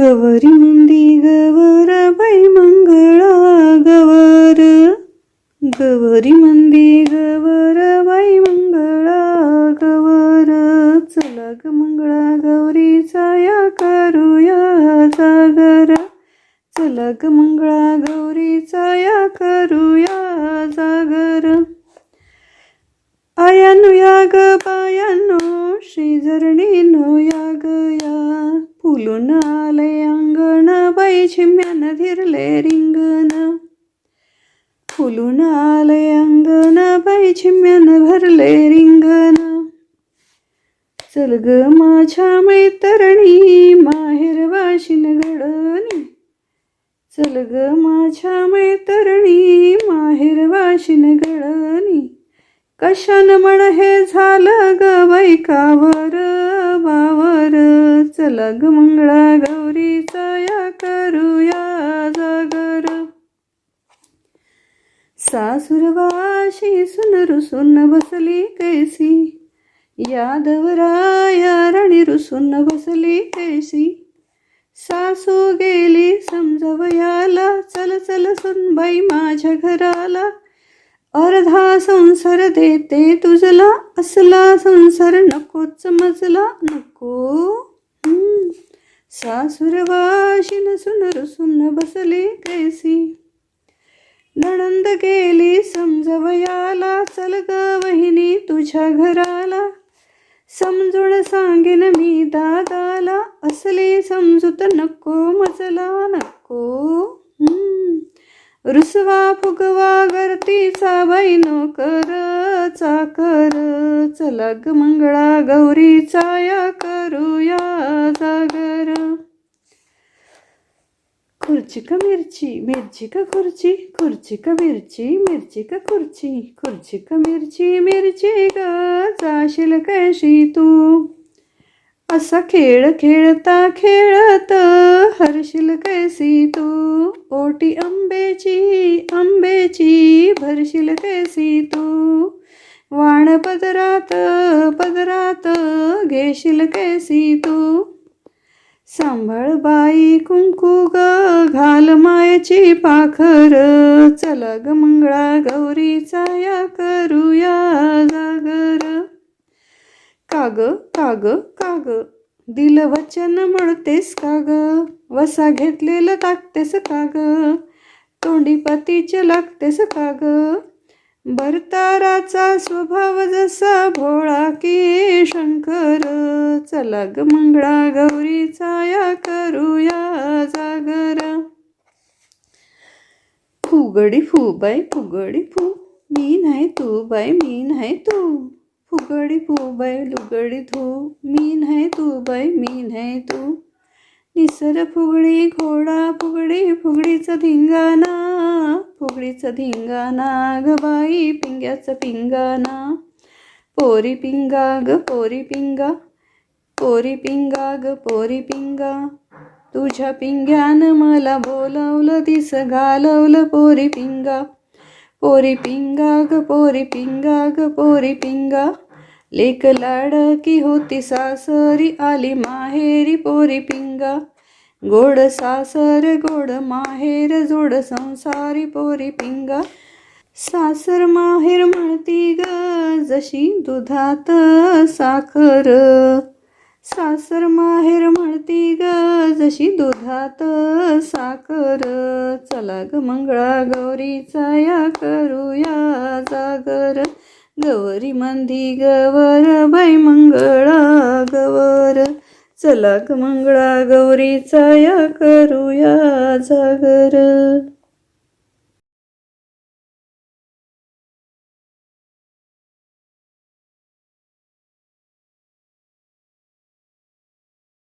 गवरी मंदी गवर बाई मंगळा गवर. गवरी मंदी गवर बाई मंगळा गवर. चला ग मंगळा गौरीचा या करूया जागर चला ग मंगळा गौरीचा या करूया जागर आयानो या ग बायानो शेजरणीनो या या फुलून आले अंगण बाई छिम्यान धीरले रिंगण. फुलून आले अंगण बाई छिम्यान भरले रिंगण. चल ग माझ्या मैतरणी माहेर वाशिन गडणी चल ग माझ्या मैतरणी माहेर वाशिन गडणी कशान म्हण हे झालं ग बाई कावर वावर? चला ग मंगळा गौरीचा या करूया जागर. सासुरवाशी सुन रुसून बसली कैसी यादवराया राणी रुसून बसली कैसी. सासू गेली समजवयाला चल चल सुनबाई माझ्या घराला. अर्धा संसार देते तुझला असला संसार नकोच मजला नको. हम्म. सुनर सुन बसले कैसी. नणंद गेली समजवयाला चल ग वहिनी तुझ्या घराला. समजून सांगेन मी दादाला असली समजूत नको मजला नको. रुसवा फुगवा गर्तीचा बाई चा चाकर चला ग मंगळा गौरीचा या करूया जागर खुर्ची का मिरची मिरची का खुर्ची खुर्ची का मिरची मिरची का खुर्ची खुर्ची का मिरची मिरची ग जाशील कशी तू. असा खेळ खेळता खेळत हरशील कैसी तू. ओटी आंबेची आंबेची भरशील कैसी तू. वाण पदरात पदरात घेशील कैसी तू. सांभाळ बाई कुंकू ग घाल मायची पाखर. चला ग मंगळा गौरीचा या करूया जागर. काग काग काग दिल वचन म्हणतेस काग वसा घेतलेलं टाकतेस काग तोंडी पतीचे लागतेस काग भरताराचा स्वभाव जसा भोळा की शंकर चला ग मंगळा गौरीचा या करूया जागर. फुगडी फू बाई फुगडी फू. मी नाही तू बाई मी नाही तू. फुगडी फू बाई लुगडी धू. मी नाही तू बाई मी नाही तू. निसर फुगडी घोडा फुगडी फुगडीचा धिंगाणा. फुगडीचा धिंगाणा ग बाई पिंग्याचा पिंगाणा. पोरी पिंगा ग पोरी पिंगा. पोरी पिंगा ग पोरी पिंगा. तुझ्या पिंग्यानं मला बोलवलं दिस घालवलं पोरी पिंगा. पोरी पिंगा ग पोरी पिंगा ग पोरी पिंगा. लेक लाडकी होती सासरी आली माहेरी पोरी पिंगा. गोड सासर गोड माहेर जोड संसारी पोरी पिंगा. सासर माहेर म्हणती ग जशी दुधात साखर. सासर माहेर म्हणती ग जशी दुधात साखर. चला ग मंगळा गौरीचा या करूया जागर. गौरी मंदी गवर बाई मंगळा गवर. चला ग मंगळा गौरीचा या करूया जागर.